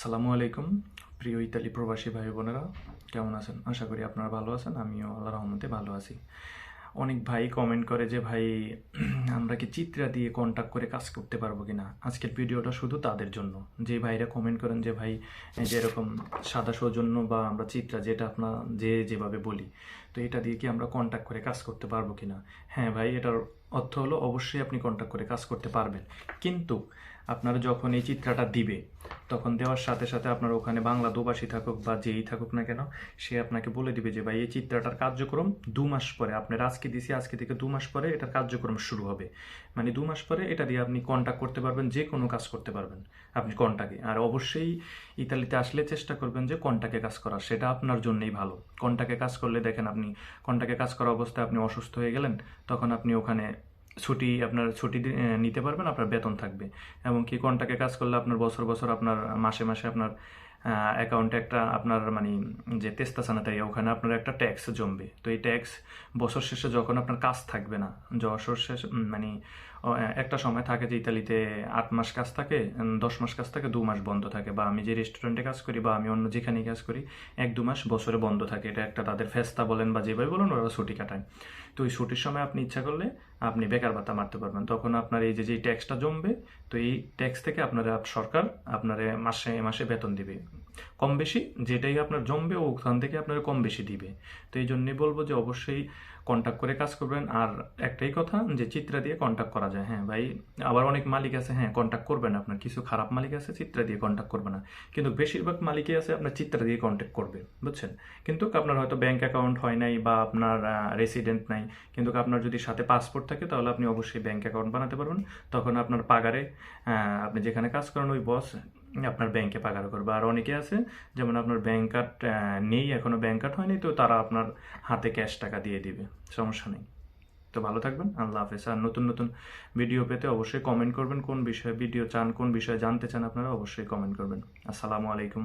আসসালামু আলাইকুম, প্রিয় ইতালি প্রবাসী ভাই বোনেরা। কেমন আছেন? আশা করি আপনারা ভালো আছেন, আমিও আল্লাহ রহমতে ভালো আছি। অনেক ভাই কমেন্ট করে যে, ভাই, আমরা কি চিত্রা দিয়ে কন্ট্যাক্ট করে কাজ করতে পারব কি না আজকের ভিডিওটা শুধু তাদের জন্য। যে ভাইরা কমেন্ট করেন যে, ভাই, এই যে এরকম সাদা সৌজন্য বা আমরা চিত্রা যেটা আপনার যে যেভাবে বলি, তো এটা দিয়ে কি আমরা কন্ট্যাক্ট করে কাজ করতে পারব কিনা? হ্যাঁ ভাই, এটার অর্থ হলো অবশ্যই আপনি কন্ট্যাক্ট করে কাজ করতে পারবেন। কিন্তু আপনারা যখন এই চিত্রাটা দিবে, তখন দেওয়ার সাথে সাথে আপনার ওখানে বাংলা দুভাষী থাকুক বা যেই থাকুক না কেন, সে আপনাকে বলে দিবে যে, ভাই, এই চিত্রটার কার্যক্রম দু মাস পরে, আপনার আজকে দিছি, আজকে থেকে দু মাস পরে এটার কার্যক্রম শুরু হবে। মানে দু মাস পরে এটা দিয়ে আপনি কন্ট্যাক্ট করতে পারবেন, যে কোনো কাজ করতে পারবেন আপনি কন্টাকে আর অবশ্যই ইতালিতে আসলে চেষ্টা করবেন যে কন্টাকে কাজ করার সেটা আপনার জন্যই ভালো। কন্টাকে কাজ করলে দেখেন আপনি কন্টাকে কাজ করা অবস্থায় আপনি অসুস্থ হয়ে গেলেন, তখন আপনি ওখানে ছুটি আপনার ছুটি নিতে পারবেন, আপনার বেতন থাকবে। এবং কি কন্টাকে কাজ করলে আপনার বছর বছর আপনার মাসে মাসে আপনার অ্যাকাউন্টে একটা আপনার মানে যে তেস্তা সানাতারি ওখানে আপনার একটা ট্যাক্স জমবে। তো এই ট্যাক্স বছর শেষে যখন আপনার কাজ থাকবে না বছর শেষ মানে একটা সময় থাকে যে ইতালিতে আট মাস কাজ থাকে দশ মাস কাজ থাকে, দু মাস বন্ধ থাকে। বা আমি যে রেস্টুরেন্টে কাজ করি বা আমি অন্য যেখানেই কাজ করি, এক দু মাস বছরে বন্ধ থাকে। এটা একটা তাদের ফেস্তা বলেন বা যেভাবে বলেন, ওরা ছুটি কাটায়। তো ওই ছুটির সময় আপনি ইচ্ছা করলে আপনি বেকার ভাতা মারতে পারবেন। তখন আপনার এই যে যে ট্যাক্সটা জমবে, তো এই ট্যাক্স থেকে আপনারা সরকার আপনারে মাসে মাসে বেতন দিবে। কম বেশি যেটাই আপনার জমবে ওখান থেকে আপনার কম বেশি দিবে। তো এই জন্যে বলব যে অবশ্যই কন্ট্যাক্ট করে কাজ করবেন। আর একটাই কথা যে চিত্রা দিয়ে কন্ট্যাক্ট করা যায়। হ্যাঁ ভাই, আবার অনেক মালিক আছে হ্যাঁ কন্ট্যাক্ট করবেন আপনার। কিছু খারাপ মালিক আছে, চিত্রা দিয়ে কন্ট্যাক্ট করবে না। কিন্তু বেশিরভাগ মালিকই আছে, আপনার চিত্রা দিয়ে কন্ট্যাক্ট করবে, বুঝছেন? কিন্তু আপনার হয়তো ব্যাংক অ্যাকাউন্ট হয় নাই বা আপনার রেসিডেন্ট নাই। কিন্তু আপনার যদি সাথে পাসপোর্ট থাকে, তাহলে আপনি অবশ্যই ব্যাংক অ্যাকাউন্ট বানাতে পারবেন। তখন আপনার পাগারে আপনি যেখানে কাজ করেন, ওই বস আপনার ব্যাংকে পাগার করবে। আর অনেকে আছে যেমন আপনার ব্যাংক কার্ড নেই এখনও ব্যাংক কার্ড হয়নি, তো তারা আপনার হাতে ক্যাশ টাকা দিয়ে দিবে, সমস্যা নেই। তো ভালো থাকবেন, আল্লাহ হাফেজ। আর নতুন নতুন ভিডিও পেতে অবশ্যই কমেন্ট করবেন, কোন বিষয়ে ভিডিও চান, কোন বিষয়ে জানতে চান আপনারা অবশ্যই কমেন্ট করবেন। আসসালামু আলাইকুম।